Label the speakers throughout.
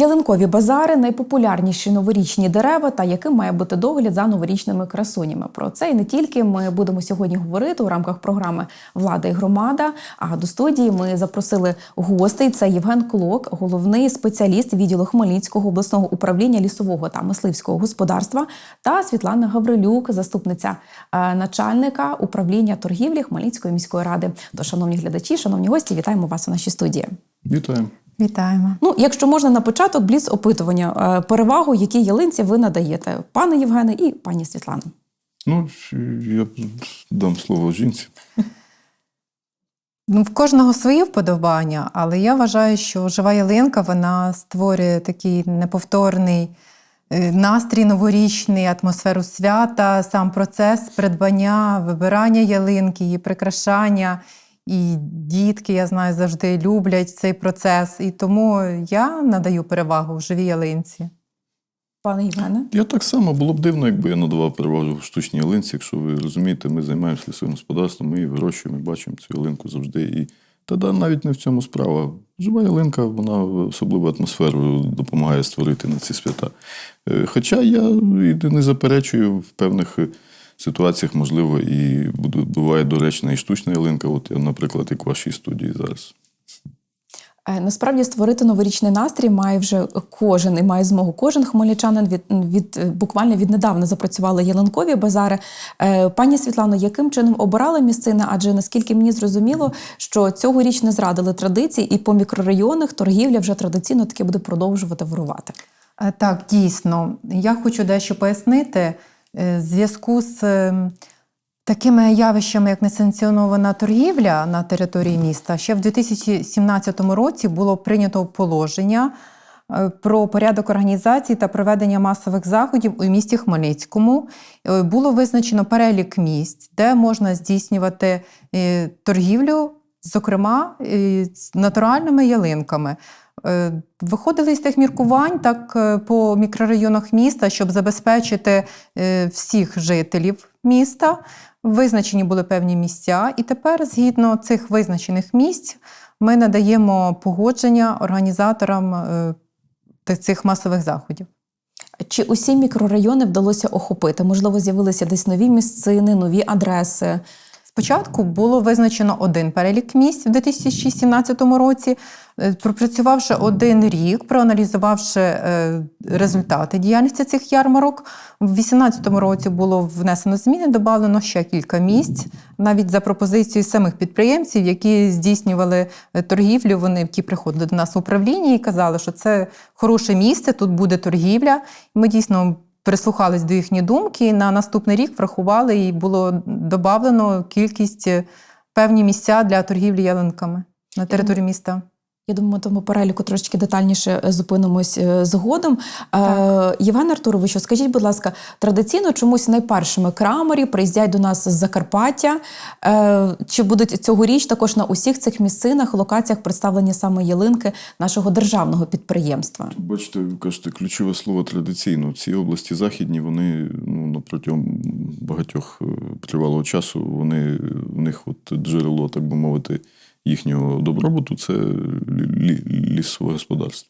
Speaker 1: Ялинкові базари найпопулярніші новорічні дерева та яким має бути догляд за новорічними красунями. Про це і не тільки ми будемо сьогодні говорити у рамках програми Влада і громада. А до студії ми запросили гостей. Це Євген Клок, головний спеціаліст відділу Хмельницького обласного управління лісового та мисливського господарства, та Світлана Гаврилюк, заступниця е, начальника управління торгівлі Хмельницької міської ради. То, шановні глядачі, шановні гості, вітаємо вас у нашій студії.
Speaker 2: Вітаю.
Speaker 3: Вітаємо.
Speaker 1: Ну, якщо можна на початок бліц опитування, е, перевагу, якій ялинці ви надаєте, пане Євгене і пані Світлано.
Speaker 2: Ну, я дам слово жінці.
Speaker 3: Ну, в кожного свої вподобання, але я вважаю, що жива ялинка вона створює такий неповторний е, настрій новорічний, атмосферу свята, сам процес придбання, вибирання ялинки, її прикрашання. І дітки, я знаю, завжди люблять цей процес. І тому я надаю перевагу в живій ялинці.
Speaker 1: Пане Євгене.
Speaker 2: Я так само було б дивно, якби я надавав перевагу штучній ялинці. Якщо ви розумієте, ми займаємося лісовим господарством, ми її вирощуємо, ми бачимо цю ялинку завжди. І тоді навіть не в цьому справа. Жива ялинка, вона особливу атмосферу допомагає створити на ці свята. Е, Хоча я і не заперечую в певних ситуаціях, можливо, і буває доречна і штучна ялинка, от наприклад, як в вашій студії зараз.
Speaker 1: Е, Насправді створити новорічний настрій має вже кожен і має змогу кожен хмельничанин від, від е, буквально віднедавна запрацювали ялинкові базари. Е, Пані Світлано, яким чином обирали місцини? Адже наскільки мені зрозуміло, що цьогоріч не зрадили традиції, і по мікрорайонах торгівля вже традиційно таки буде продовжувати вирувати.
Speaker 3: Так, дійсно. Я хочу дещо пояснити. Е, В зв'язку з е, такими явищами, як несанкціонована торгівля на території міста, ще в 2017 році було прийнято положення е, про порядок організації та проведення масових заходів у місті Хмельницькому. Е, Було визначено перелік місць, де можна здійснювати е, торгівлю, зокрема е, з натуральними ялинками. Е, Виходили з тих міркувань так е, по мікрорайонах міста, щоб забезпечити е, всіх жителів міста. Визначені були певні місця, і тепер, згідно цих визначених місць, ми надаємо погодження організаторам цих масових заходів.
Speaker 1: Чи усі мікрорайони вдалося охопити? Можливо, з'явилися десь нові місцини, нові адреси.
Speaker 3: Спочатку було визначено один перелік місць в 2017 році. Е, Пропрацювавши один рік, проаналізувавши е, результати діяльності цих ярмарок, в 2018 році було внесено зміни, додано ще кілька місць, навіть за пропозицією самих підприємців, які здійснювали е, торгівлю. Вони які приходили до нас в управління і казали, що це хороше місце, тут буде торгівля. Ми дійсно прислухались до їхньої думки. і На наступний рік врахували і було додано кількість е, певні місця для торгівлі ялинками на території міста.
Speaker 1: Я думаю, ми тому переліку трошечки детальніше е, зупинимось е, згодом. Е, Євген Артуровичу, скажіть, будь ласка, традиційно чомусь найпершими крамарі приїздять до нас з Закарпаття. Е, Чи будуть цьогоріч також на усіх цих місцинах, локаціях представлені саме ялинки нашого державного підприємства?
Speaker 2: Бачите, ви кажете, ключове слово традиційно. Ці області західні, вони ну, на протягом багатьох е, тривалого часу, вони, в них от джерело, так би мовити, їхнього добробуту це лі- лі- лісове господарство.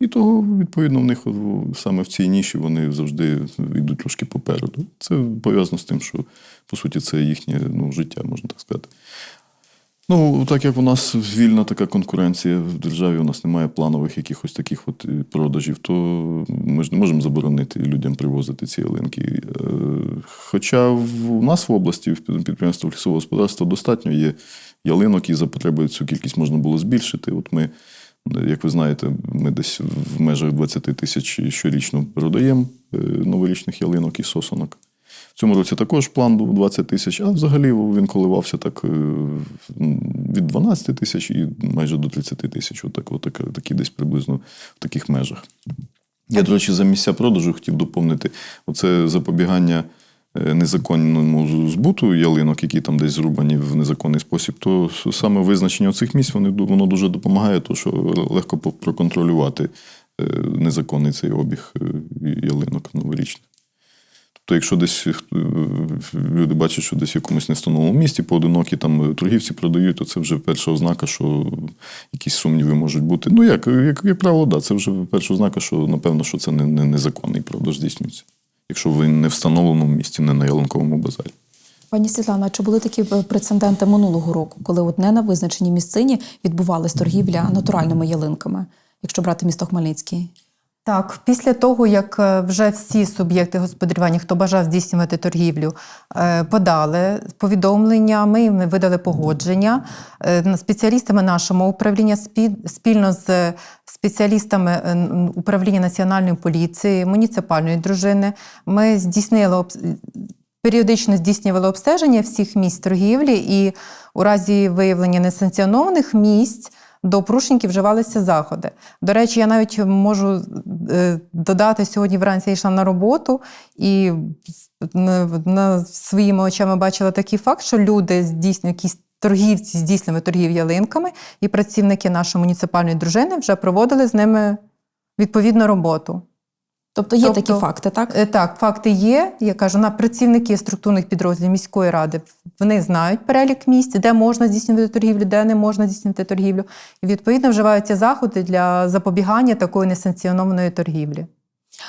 Speaker 2: І того, відповідно, в них саме в цій ніші вони завжди йдуть трошки попереду. Це пов'язано з тим, що по суті це їхнє ну, життя, можна так сказати. Ну, так як у нас вільна така конкуренція в державі, у нас немає планових якихось таких от е, продажів, то ми ж не можемо заборонити людям привозити ці ялинки. Е, Хоча в- нас в області, в підприємствах лісового господарства, достатньо є ялинок, і за потребою цю кількість можна було збільшити. От ми, як ви знаєте, ми десь в межах 20 тисяч щорічно продаємо е, новорічних ялинок і сосонок. Цьому році також план був 20 тисяч, а взагалі він коливався так е, від 12 тисяч і майже до 30 тисяч. Отак, отак, такі десь приблизно в таких межах. Я, до речі, за місця продажу хотів доповнити: оце запобігання е, незаконному збуту ялинок, які там десь зрубані в незаконний спосіб, то саме визначення цих місць вони, воно дуже допомагає, тому що легко проконтролювати е, незаконний цей обіг ялинок новорічних. Тобто, якщо десь е, люди бачать, що десь в якомусь нестановленому місті поодинокі там торгівці продають, то це вже перша ознака, що якісь сумніви можуть бути. Ну, як, як, як правило, да, це вже перша ознака, що напевно, що це не, не незаконний продаж здійснюється. Якщо ви не в встановленому місці, не на ялинковому базарі.
Speaker 1: Пані Світлана, чи були такі е, прецеденти минулого року, коли от не на визначеній місцині відбувалась торгівля натуральними ялинками, якщо брати місто Хмельницький?
Speaker 3: Так, після того, як е, вже всі суб'єкти господарювання, хто бажав здійснювати торгівлю, е, подали повідомлення, ми видали погодження Е, спеціалістами нашого управління спільно з спеціалістами управління національної поліції, муніципальної дружини. Ми здійснили періодично здійснювали обстеження всіх місць торгівлі, і у разі виявлення несанкціонованих місць до порушників вживалися заходи. До речі, я навіть можу е, додати сьогодні вранці я йшла на роботу і своїми очами бачила такий факт, що люди здійснюють якісь. Торгівці здійснили торгів ялинками, і працівники нашої муніципальної дружини вже проводили з ними відповідну роботу.
Speaker 1: Тобто є
Speaker 3: Тобто-
Speaker 1: такі факти, так?
Speaker 3: Е, Так, факти є. Я кажу, на працівники структурних підрозділів міської ради вони знають перелік місць, де можна здійснювати торгівлю, де не можна здійснювати торгівлю. І відповідно вживаються заходи для запобігання такої несанкціонованої торгівлі.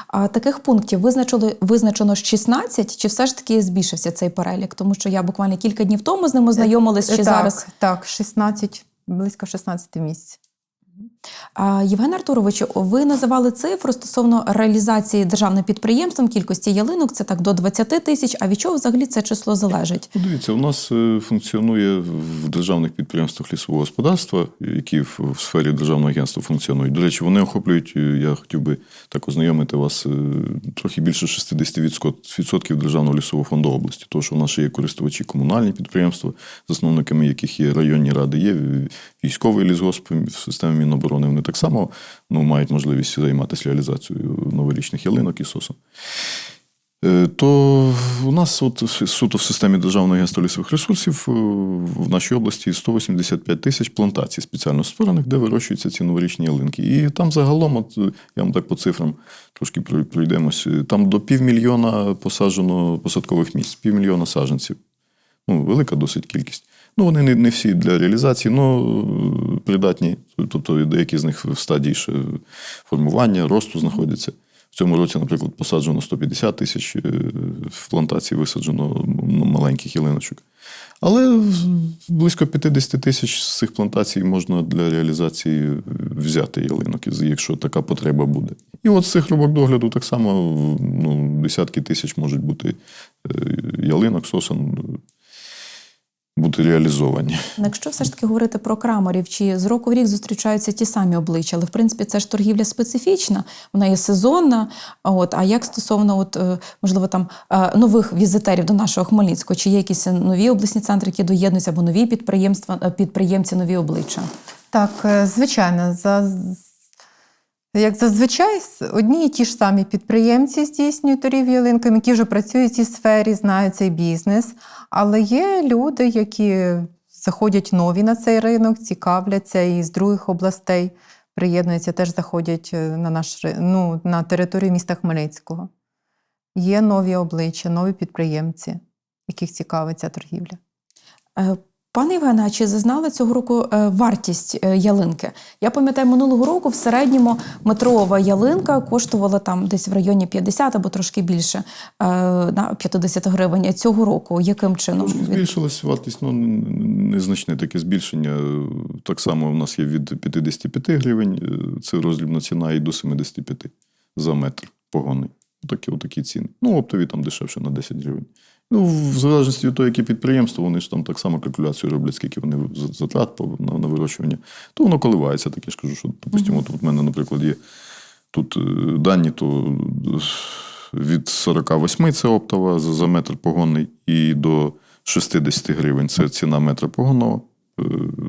Speaker 1: А таких пунктів визначили визначено 16, чи все ж таки збільшився цей перелік? Тому що я буквально кілька днів тому з ним ознайомилась,
Speaker 3: Е,
Speaker 1: чи
Speaker 3: так,
Speaker 1: зараз
Speaker 3: так, 16, близько 16 місць.
Speaker 1: Євген Артурович, ви називали цифру стосовно реалізації державним підприємством кількості ялинок. Це так до 20 тисяч. А від чого взагалі це число залежить?
Speaker 2: Ну, Дивіться, у нас е, функціонує в державних підприємствах лісового господарства, які в сфері державного агентства функціонують. До речі, вони охоплюють, е, я хотів би так ознайомити вас, е, трохи більше 60% державного лісового фонду області. Тому що в нас є користувачі комунальні підприємства, засновниками яких є районні ради, є військовий лісгосп в системі Міноборони. Вони так само ну, мають можливість займатися реалізацією новорічних ялинок і сосен. Е, То у нас от суто в системі Державного агентства лісових ресурсів е, в нашій області 185 тисяч плантацій спеціально створених, де вирощуються ці новорічні ялинки. І там загалом, от я вам так по цифрам трошки пройдемось, там до півмільйона посаджено посадкових місць, півмільйона саджанців. Ну, велика досить кількість. Ну, вони не, не всі для реалізації, але придатні. Тобто деякі з них в стадії ще формування, росту знаходяться. В цьому році, наприклад, посаджено 150 тисяч е, в плантації висаджено ну, маленьких ялиночок. Але близько 50 тисяч з цих плантацій можна для реалізації взяти ялинок, якщо така потреба буде. І от з цих рубок догляду так само ну, десятки тисяч можуть бути е, ялинок, сосен бути реалізовані.
Speaker 1: Ну, Якщо все ж таки говорити про крамарів, чи з року в рік зустрічаються ті самі обличчя, але в принципі це ж торгівля специфічна, вона є сезонна. От а як стосовно, от е, можливо, там е, нових візитерів до нашого Хмельницького, чи є якісь нові обласні центри, які доєднуються, або нові підприємства, е, підприємці, нові обличчя?
Speaker 3: Так, звичайно, за, як зазвичай, одні і ті ж самі підприємці здійснюють торгівлю ялинками, які вже працюють в цій сфері, знають цей бізнес. Але є люди, які заходять нові на цей ринок, цікавляться і з других областей приєднуються, теж заходять е, на наш ну, на територію міста Хмельницького. Є нові обличчя, нові підприємці, яких цікавиться торгівля.
Speaker 1: Пане Євгене, а чи зазнали цього року е, вартість е, ялинки? Я пам'ятаю, минулого року в середньому метрова ялинка коштувала там десь в районі 50 або трошки більше е, на 50 гривень. А Цього року яким чином?
Speaker 2: Трошки збільшилась вартість, ну незначне таке збільшення. Так само у нас є від 55 гривень, це роздрібна ціна, і до 75 за метр погони. Такі, отакі ціни. Ну, оптові там дешевше на 10 гривень. Ну, в залежності від того, яке підприємство, вони ж там так само калькуляцію роблять, скільки вони затрат на, на вирощування. То воно коливається, так я ж кажу, що, допустимо, от в мене, наприклад, є тут е, дані, то е, від 48 це оптова за, за метр погонний, і до 60 гривень це ціна метра погонного е,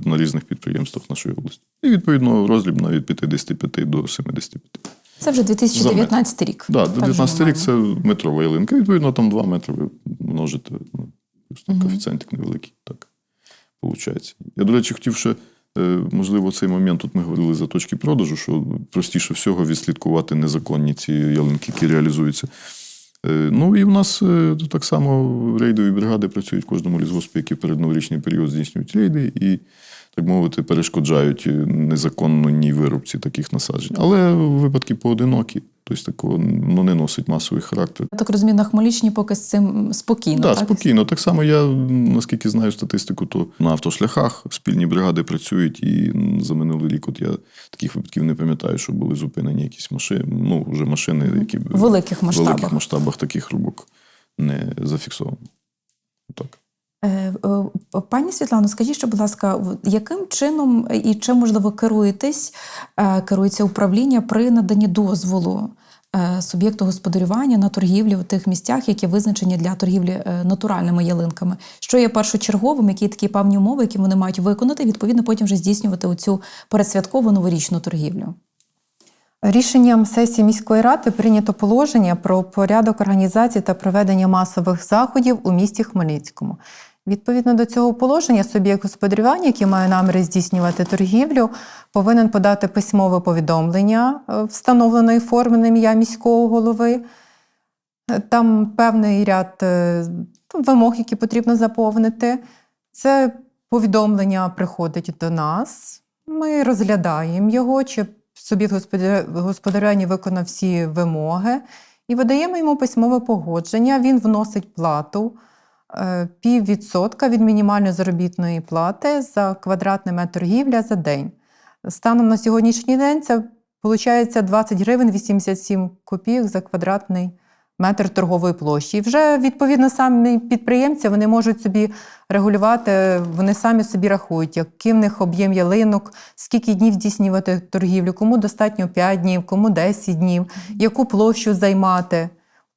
Speaker 2: на різних підприємствах нашої області. І відповідно роздрібна від 55 до 75.
Speaker 1: Це вже 2019 рік.
Speaker 2: Да,
Speaker 1: Так
Speaker 2: 19
Speaker 1: вже
Speaker 2: рік це метрова ялинка. Відповідно, там 2 метри ви множите. Ну, коефіцієнтик невеликий. Так, виходить. Я, до речі, хотів ще, е, можливо, цей момент, тут ми говорили за точки продажу, що простіше всього відслідкувати незаконні ці ялинки, які реалізуються. Е, Ну і в нас е, так само рейдові бригади працюють в кожному лісгоспі, які перед новорічний період здійснюють рейди і, так мовити, перешкоджають е, незаконній вирубці таких насаджень. Але випадки поодинокі, тобто такого ну, не носить масовий характер.
Speaker 1: Я так розумію, на Хмельниччині поки з цим спокійно.
Speaker 2: Так,
Speaker 1: так?
Speaker 2: спокійно. Так само я, наскільки знаю статистику, то на автошляхах спільні бригади працюють, і за минулий рік от я таких випадків не пам'ятаю, що були зупинені якісь машини, ну, вже машини, які
Speaker 1: В великих масштабах.
Speaker 2: великих масштабах таких рубок не зафіксовано. Так.
Speaker 1: Е, Пані Світлано, скажіть, що, будь ласка, яким чином і чим можливо керуєтесь, е, керується управління при наданні дозволу е, суб'єкту господарювання на торгівлю в тих місцях, які визначені для торгівлі натуральними ялинками? Що є першочерговим, які такі певні умови, які вони мають виконати, відповідно потім вже здійснювати оцю передсвяткову новорічну торгівлю?
Speaker 3: Рішенням сесії міської ради прийнято положення про порядок організації та проведення масових заходів у місті Хмельницькому. Відповідно до цього положення, суб'єкт господарювання, який має наміри здійснювати торгівлю, повинен подати письмове повідомлення е, встановленої форми на ім'я міського голови. Е, Там певний ряд е, вимог, які потрібно заповнити. Це повідомлення приходить до нас. Ми розглядаємо його, чи суб'єкт господар- господарювання виконав всі вимоги, і видаємо йому письмове погодження. Він вносить плату піввідсотка від мінімальної заробітної плати за квадратний метр торгівля за день. Станом на сьогоднішній день це виходить 20 гривень 87 копійок за квадратний метр торгової площі. І вже відповідно самі підприємці вони можуть собі регулювати, вони самі собі рахують, який в них об'єм ялинок, скільки днів здійснювати торгівлю, кому достатньо 5 днів, кому 10 днів, яку площу займати.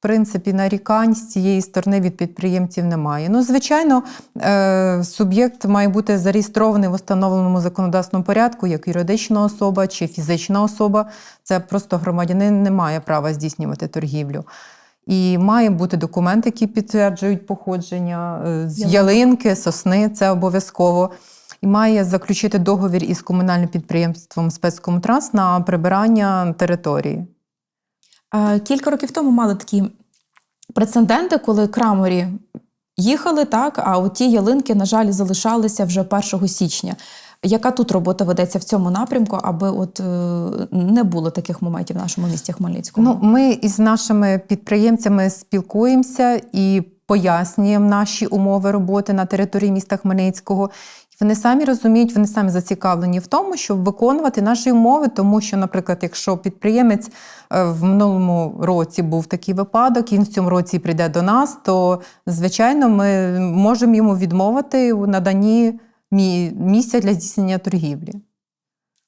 Speaker 3: Принципі, нарікань з цієї сторони від підприємців немає. Ну, звичайно, е, суб'єкт має бути зареєстрований в установленому законодавством порядку, як юридична особа чи фізична особа. Це просто громадянин не має права здійснювати торгівлю. І має бути документи, які підтверджують походження е, з ялинки, сосни, це обов'язково. І має заключити договір із комунальним підприємством спецкомтранс на прибирання території.
Speaker 1: Е, Кілька років тому мали такі прецеденти, коли краморі їхали, так, а от ті ялинки, на жаль, залишалися вже 1 січня. Яка тут робота ведеться в цьому напрямку, аби от е, не було таких моментів в нашому місті Хмельницькому?
Speaker 3: Ну, ми із нашими підприємцями спілкуємося і пояснюємо наші умови роботи на території міста Хмельницького. Вони самі розуміють, вони самі зацікавлені в тому, щоб виконувати наші умови, тому що, наприклад, якщо підприємець е, в минулому році був такий випадок, і він в цьому році прийде до нас, то звичайно ми можемо йому відмовити у наданні місця для здійснення торгівлі.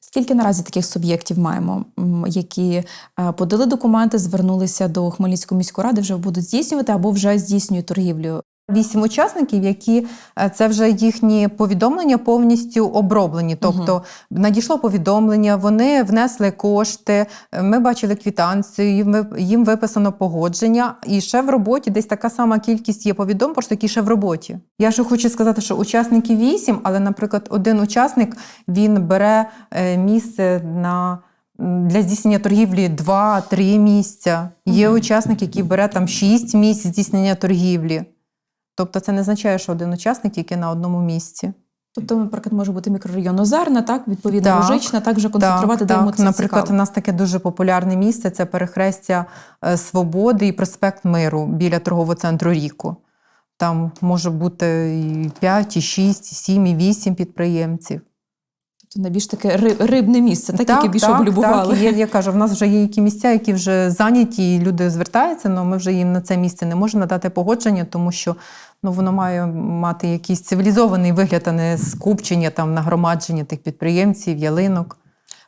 Speaker 1: Скільки наразі таких суб'єктів маємо, які е, подали документи, звернулися до Хмельницької міської ради, вже будуть здійснювати або вже здійснюють торгівлю?
Speaker 3: Вісім учасників, які е, це вже їхні повідомлення повністю оброблені. Тобто надійшло повідомлення, вони внесли кошти. е, Ми бачили квітанцію, їм їм виписано погодження. І ще в роботі десь така сама кількість є повідомлень, просто які ще в роботі. Я ще хочу сказати, що учасників вісім, але, наприклад, один учасник він бере е, місце на. Для здійснення торгівлі 2-3 місця. Є учасник, який бере там 6 місць здійснення торгівлі. Тобто це не означає, що один учасник тільки на одному місці.
Speaker 1: Тобто, наприклад, може бути мікрорайон Озерна, так, відповідно,
Speaker 3: Так,
Speaker 1: Лужична, так вже концентрувати, так, так. це
Speaker 3: Наприклад,
Speaker 1: цікаво.
Speaker 3: у нас таке дуже популярне місце це перехрестя е, Свободи і проспект Миру біля торгового центру Ріку. Там може бути і 5, і 6, і 7, і 8 підприємців.
Speaker 1: Тобто найбільш таке ри- рибне місце, так, яке більше облюбували.
Speaker 3: Так, я, я кажу, в нас вже є які місця, які вже зайняті, і люди звертаються, але ми вже їм на це місце не можемо надати погодження, тому що ну, воно має мати якийсь цивілізований вигляд, а не скупчення, там, нагромадження тих підприємців, ялинок.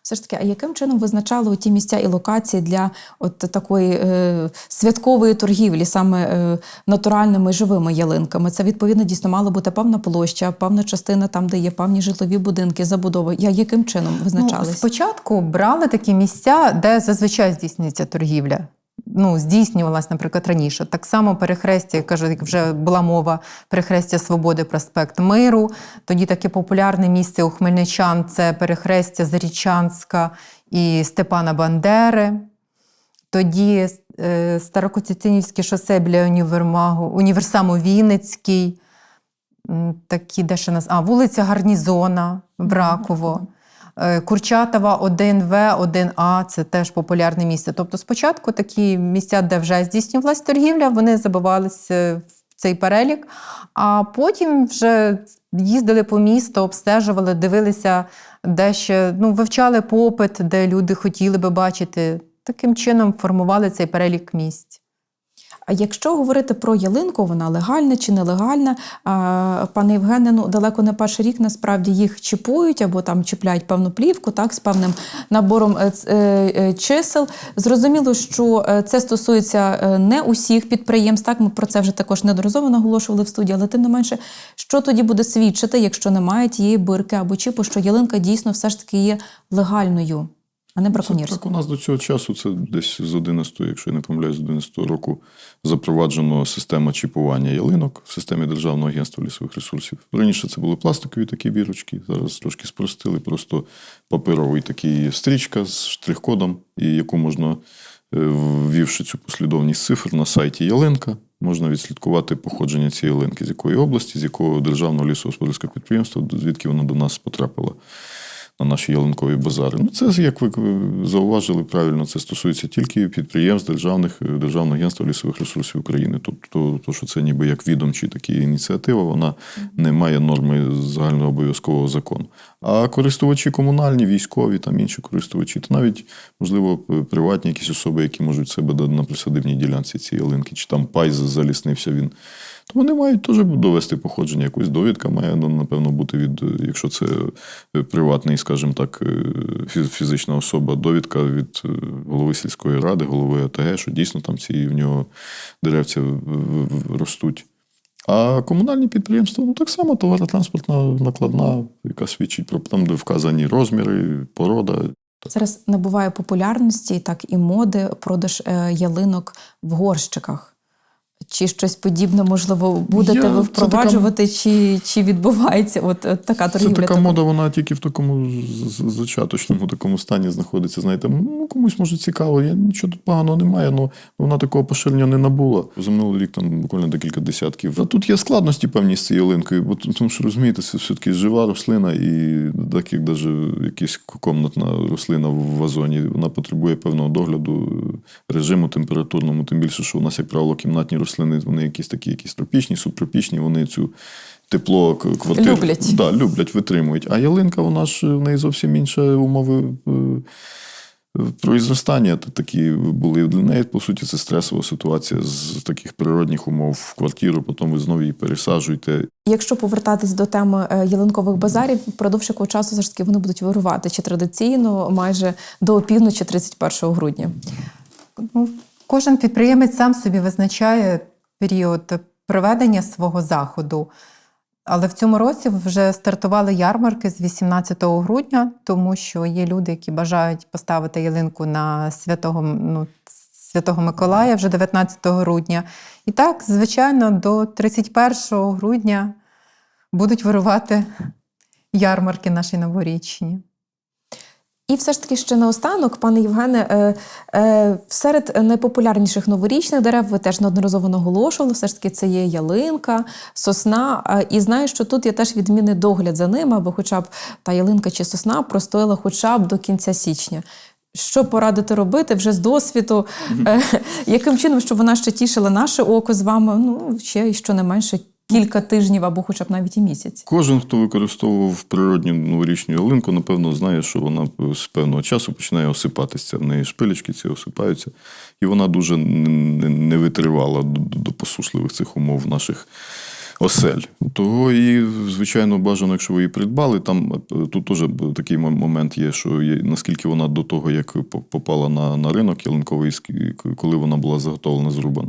Speaker 1: Все ж таки, а яким чином визначали ті місця і локації для от такої е, святкової торгівлі, саме е, натуральними живими ялинками? Це відповідно дійсно мала бути певна площа, певна частина там, де є певні житлові будинки, забудови. Я яким чином
Speaker 3: Ну, спочатку брали такі місця, де зазвичай здійснюється торгівля. Ну, здійснювалась, наприклад, раніше. Так само перехрестя, я кажу, як вже була мова, перехрестя Свободи, проспект Миру. Тоді таке популярне місце у хмельничан це перехрестя Зарічанська і Степана Бандери. Тоді е, Старокостянтинівське шосе біля універмагу, універсаму Вінницький, такі, де ще нас, а, вулиця Гарнізона, Браково. Е, Курчатова 1В, 1А це теж популярне місце. Тобто, спочатку такі місця, де вже здійснювалась торгівля, вони забивалися в цей перелік, а потім вже їздили по місту, обстежували, дивилися, де ще ну, вивчали попит, де люди хотіли би бачити. Таким чином формували цей перелік місць.
Speaker 1: А якщо говорити про ялинку, вона легальна чи нелегальна, пане Євгене, ну далеко не перший рік насправді їх чіпують або там чіпляють певну плівку, так, з певним набором е, е, е, чисел. Зрозуміло, що це стосується не усіх підприємств. Так, ми про це вже також неодноразово наголошували в студії, але тим не менше, що тоді буде свідчити, якщо немає тієї бирки або чіпу, що ялинка дійсно все ж таки є легальною, а не
Speaker 2: Це, так у нас до цього часу, це десь з 11, якщо я не помиляюсь, з 11 року запроваджено система чіпування ялинок в системі Державного агентства лісових ресурсів. Раніше це були пластикові такі бірочки, зараз трошки спростили, просто паперовий такий стрічка з штрих-кодом, і яку можна, е, ввівши цю послідовність цифр на сайті Ялинка, можна відслідкувати походження цієї ялинки, з якої області, з якого державного лісогосподарського підприємства, звідки вона до нас потрапила на наші ялинкові базари. Ну, це, як ви зауважили правильно, це стосується тільки підприємств державних Державного агентства лісових ресурсів України. Тобто, то, що це ніби як відомчі такі ініціатива, вона не має норми загальнообов'язкового закону. А користувачі комунальні, військові, там інші користувачі, то навіть, можливо, приватні якісь особи, які можуть себе на присадибній ділянці цієї ялинки, чи там пай заліснився він. То вони мають теж довести походження. Якусь довідка має, ну, напевно, бути від, якщо це приватний, скажімо так, фізична особа, довідка від е, голови сільської ради, голови ОТГ, що дійсно там ці в нього в- ростуть. А комунальні підприємства, ну так само товаротранспортна накладна, яка свідчить про там, де вказані розміри, порода.
Speaker 1: Зараз набуває популярності, так і моди продаж е, ялинок в горщиках. Чи щось подібне, можливо, будете
Speaker 2: Я-
Speaker 1: ви
Speaker 2: це така-
Speaker 1: впроваджувати, чи, чи відбувається от, е, така
Speaker 2: Це така
Speaker 1: тому?
Speaker 2: мода, вона тільки в такому зачаточному такому стані знаходиться. Знаєте, ну комусь може цікаво, я нічого тут поганого немає, але вона такого поширення не набула. За минулий рік там буквально декілька десятків. А тут є складності певні з цією ялинкою, бо тому що розумієте, це все-таки жива рослина, і так як навіть якась комнатна рослина в вазоні, вона потребує певного догляду, режиму температурному, тим більше, що у нас, як правило, кімнатні рослини, вони якісь такі, якісь тропічні, субтропічні, вони цю. Тепло к- квартири
Speaker 1: Люблять.
Speaker 2: Да, люблять, витримують. А ялинка, вона ж в неї зовсім інші умови е, произростання такі були. Для неї, по суті, це стресова ситуація з таких природних умов в квартиру, потім ви знову її пересаджуєте.
Speaker 1: Якщо повертатись до теми е, ялинкових базарів, впродовж якого часу все ж таки вони будуть вирувати? Чи традиційно майже до опівночі 31 грудня?
Speaker 3: Кожен підприємець сам собі визначає період проведення свого заходу. Але в цьому році вже стартували ярмарки з 18 грудня, тому що є люди, які бажають поставити ялинку на святого, ну, святого Миколая вже 19 грудня. І так, звичайно, до 31 грудня будуть вирувати ярмарки наші новорічні.
Speaker 1: І все ж таки ще наостанок, пане Євгене, е, е, серед найпопулярніших новорічних дерев ви теж неодноразово наголошували, все ж таки це є ялинка, сосна. І знаю, що тут є теж відмінний догляд за ними, аби хоча б та ялинка чи сосна простояла хоча б до кінця січня. Що порадити робити вже з досвіду? Е, Яким чином, щоб вона ще тішила наше око з вами? Ну, ще і щонайменше кілька тижнів або хоча б навіть і місяць.
Speaker 2: Кожен, хто використовував природню новорічну ялинку, напевно, знає, що вона з певного часу починає осипатися. В неї шпилечки ці осипаються, і вона дуже не- витривала до, посушливих цих умов наших осель. Того і, звичайно, бажано, якщо ви її придбали, там е, тут теж такий мо- момент є, що є, наскільки вона до того, як по- попала на, на ринок ялинковий, коли вона була заготовлена, зрубана.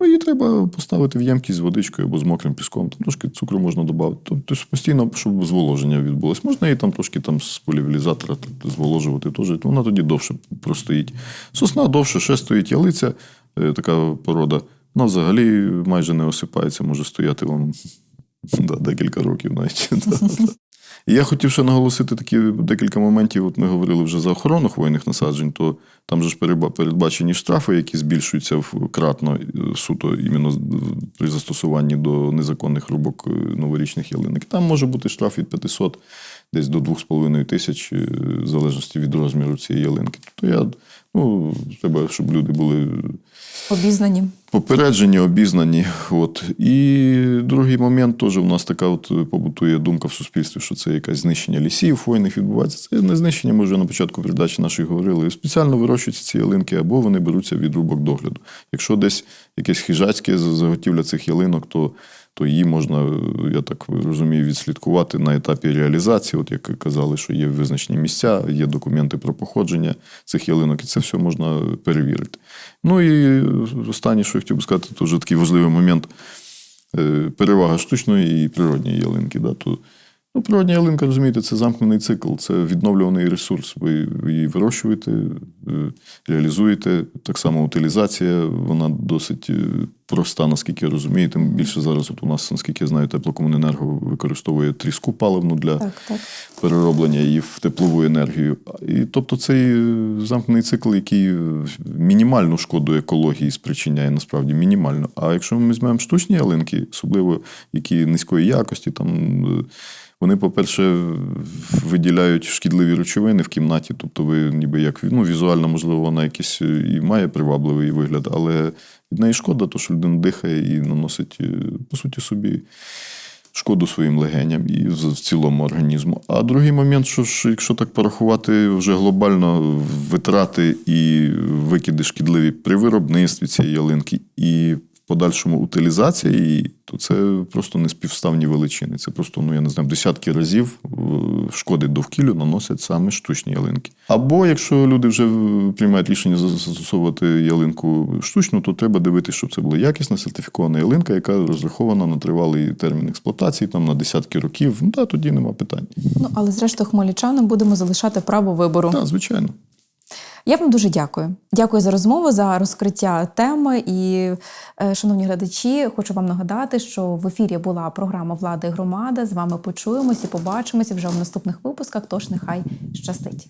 Speaker 2: Ну, її треба поставити в ємкість з водичкою або з мокрим піском. Там трошки цукру можна додати. Тобто постійно, щоб зволоження відбулось. Можна її там трошки там з полівілізатора зволожувати теж. Вона тоді довше простоїть. Сосна довше, ще стоїть ялиця, е, така порода. Вона взагалі майже не осипається, може стояти вам да, декілька років навіть. І я хотів ще наголосити такі декілька моментів. От ми говорили вже за охорону хвойних насаджень, то там же ж передбачені штрафи, які збільшуються вкратно е, суто іменно при застосуванні до незаконних рубок е, новорічних ялинок. Там може бути штраф від 500 десь до 2,5 тисяч, е, в залежності від розміру цієї ялинки. Тобто я ну, треба, щоб люди були
Speaker 1: Обізнані.
Speaker 2: попереджені, обізнані. От. І другий момент теж у нас така от побутує думка в суспільстві, що це якесь знищення лісів, хвойних відбувається. Це не знищення, ми вже на початку передачі нашої говорили. Спеціально вирощуються ці ялинки або вони беруться від рубок догляду. Якщо десь якесь хижацьке заготівля цих ялинок, то то її можна, я так розумію, відслідкувати на етапі реалізації. От як казали, що є визначені місця, є документи про походження цих ялинок, і це все можна перевірити. Ну і останнє, що я хотів би сказати, теж такий важливий момент е, перевага штучної і природньої ялинки. Да, то, ну, природня ялинка, розумієте, це замкнений цикл, це відновлюваний ресурс. Ви її вирощуєте, е, реалізуєте. Так само утилізація, вона досить е, проста, наскільки я розумію. Тим більше зараз от у нас, наскільки я знаю, теплокомуненерго використовує тріску паливну для
Speaker 1: Так, так.
Speaker 2: перероблення її в теплову енергію. І тобто цей е, замкнений цикл, який мінімальну шкоду екології спричиняє, насправді мінімально. А якщо ми візьмемо штучні ялинки, особливо які низької якості, там вони, по-перше, виділяють шкідливі речовини в кімнаті, тобто ви ніби як ну, візуально, можливо, вона якийсь е, і має привабливий вигляд, але від неї шкода, то що людина дихає і наносить, е, по суті, собі шкоду своїм легеням і в цілому організму. А другий момент, що ж, якщо так порахувати вже глобально витрати і викиди шкідливі при виробництві цієї ялинки і подальшому утилізація її, то це просто неспівставні величини. Це просто, ну я не знаю, десятки разів е, шкоди довкіллю наносять саме штучні ялинки. Або якщо люди вже е, приймають рішення застосовувати ялинку штучну, то треба дивитися, щоб це була якісна сертифікована ялинка, яка розрахована на тривалий термін експлуатації, там на десятки років. Ну та тоді нема питань.
Speaker 1: Ну, але зрештою, хмельничанам будемо залишати право вибору.
Speaker 2: Так, звичайно.
Speaker 1: Я вам дуже дякую. Дякую за розмову, за розкриття теми. І, е, шановні глядачі, хочу вам нагадати, що в ефірі була програма Влада і громада. З вами почуємося, побачимося вже в наступних випусках. Тож нехай щастить.